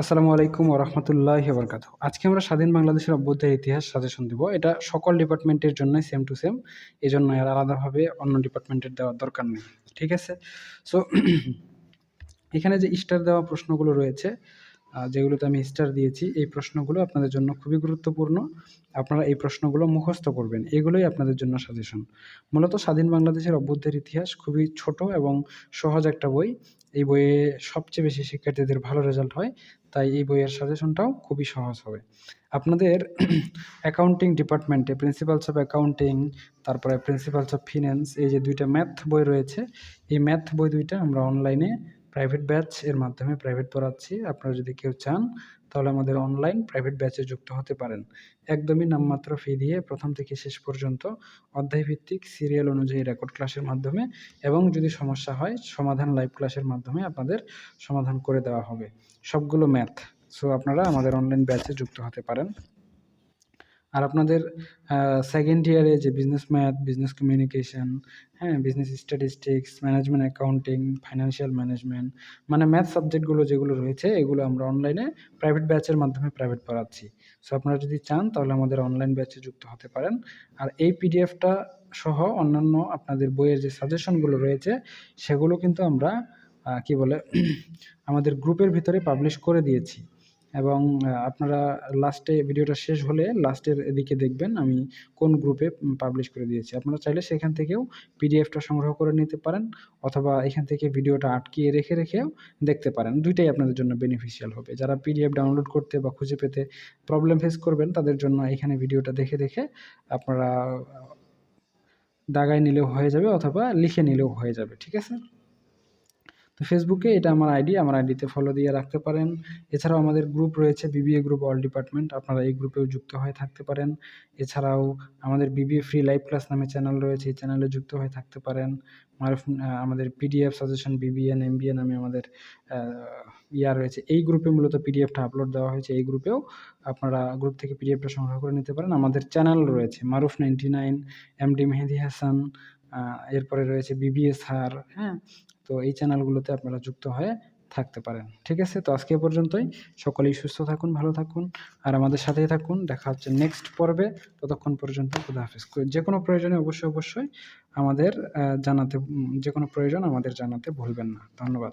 আসসালামু আলাইকুম ওরহমতুল্লাহ বরকাত আজকে আমরা স্বাধীন বাংলাদেশের অভ্যুদয়ের ইতিহাস সাজেশন দিব। এটা সকল ডিপার্টমেন্টের জন্যই সেম টু সেম এই জন্য আর আলাদাভাবে অন্য ডিপার্টমেন্টের দেওয়ার দরকার নেই। ঠিক আছে? সো এখানে যে স্টার দেওয়া প্রশ্নগুলো রয়েছে যেগুলোতে আমি স্টার দিয়েছি, এই প্রশ্নগুলো আপনাদের জন্য খুবই গুরুত্বপূর্ণ। আপনারা এই প্রশ্নগুলো মুখস্থ করবেন, এগুলোই আপনাদের জন্য সাজেশন। মূলত স্বাধীন বাংলাদেশের অভ্যুদয়ের ইতিহাস খুবই ছোট এবং সহজ একটা বই। এই বইয়ে সবচেয়ে বেশি শিক্ষার্থীদের ভালো রেজাল্ট হয়। তাই এই বইয়ের সাজেশনটাও খুবই সহজ হবে। আপনাদের অ্যাকাউন্টিং ডিপার্টমেন্টে প্রিন্সিপালস অফ অ্যাকাউন্টিং তারপরে প্রিন্সিপালস অফ ফিন্যান্স এই যে দুইটা ম্যাথ বই রয়েছে, এই ম্যাথ বই দুইটা আমরা অনলাইনে প্রাইভেট ব্যাচ এর মাধ্যমে প্রাইভেট পড়াচ্ছি। আপনারা যদি কেউ চান, তাহলে আমাদের অনলাইন প্রাইভেট ব্যাচে যুক্ত হতে পারেন। একদমই নামমাত্র ফি দিয়ে প্রথম থেকে শেষ পর্যন্ত অধ্যায়ভিত্তিক সিরিয়াল অনুযায়ী রেকর্ড ক্লাসের মাধ্যমে এবং যদি সমস্যা হয়, সমাধান লাইভ ক্লাসের মাধ্যমে আপনাদের সমাধান করে দেওয়া হবে। সবগুলো ম্যাথ সো আপনারা আমাদের অনলাইন ব্যাচে যুক্ত হতে পারেন। আর আপনাদের সেকেন্ড ইয়ারে যে বিজনেস ম্যাথ বিজনেস কমিউনিকেশন হ্যাঁ business statistics management accounting financial management মানে ম্যাথ সাবজেক্টগুলো যেগুলো রয়েছে, এগুলো আমরা অনলাইনে প্রাইভেট ব্যাচের মাধ্যমে প্রাইভেট পড়াচ্ছি। সো আপনারা যদি চান, তাহলে আমাদের অনলাইন ব্যাচে যুক্ত হতে পারেন। আর এই পিডিএফটা সহ অন্যান্য আপনাদের বইয়ের যে সাজেশনগুলো রয়েছে, সেগুলো কিন্তু আমরা কি বলে, আমাদের গ্রুপের ভিতরে পাবলিশ করে দিয়েছি। এবং আপনারা লাস্টে ভিডিওটা শেষ হলে লাস্টের দিকে দেখবেন আমি কোন গ্রুপে পাবলিশ করে দিয়েছি। আপনারা চাইলে সেখান থেকেও পিডিএফটা সংগ্রহ করে নিতে পারেন অথবা এখান থেকে ভিডিওটা আটকিয়ে রেখে রেখেও দেখতে পারেন। দুইটাই আপনাদের জন্য বেনিফিশিয়াল হবে। যারা পিডিএফ ডাউনলোড করতে বা খুঁজে পেতে প্রবলেম ফেস করবেন, তাদের জন্য এখানে ভিডিওটা দেখে দেখে আপনারা দাগায় নিলেও হয়ে যাবে অথবা লিখে নিলেও হয়ে যাবে, ঠিক আছে? তো ফেসবুকে এটা আমার আইডি আমার আইডিতে ফলো দিয়ে রাখতে পারেন। এছাড়াও আমাদের গ্রুপ রয়েছে বিবিএ গ্রুপ অল ডিপার্টমেন্ট আপনারা এই গ্রুপেও যুক্ত হয়ে থাকতে পারেন। এছাড়াও আমাদের বিবিএ ফ্রি লাইভ ক্লাস নামে চ্যানেল রয়েছে, এই চ্যানেলে যুক্ত হয়ে থাকতে পারেন। মারুফ আমাদের পিডিএফ সাজেশন বিবিএন এমবিএ নামে আমাদের ইয়া রয়েছে। এই গ্রুপে মূলত পিডিএফটা আপলোড দেওয়া হয়েছে। এই গ্রুপেও আপনারা গ্রুপ থেকে পিডিএফটা সংগ্রহ করে নিতে পারেন। আমাদের চ্যানেল রয়েছে Maruf ninety nine MD Mehedi Hasan এরপরে রয়েছে বিবিএস হার। হ্যাঁ তো এই চ্যানেলগুলোতে আপনারা যুক্ত হয়ে থাকতে পারেন। ঠিক আছে? তো আজকে পর্যন্তই। সকলেই সুস্থ থাকুন ভালো থাকুন। আর আমাদের সাথেই থাকুন। দেখা হচ্ছে নেক্সট পর্বে। ততক্ষণ পর্যন্ত খুদা হাফিজ। যে কোনো প্রয়োজনে অবশ্যই অবশ্যই আমাদের জানাতে যে কোনো প্রয়োজন আমাদের জানাতে ভুলবেন না। ধন্যবাদ।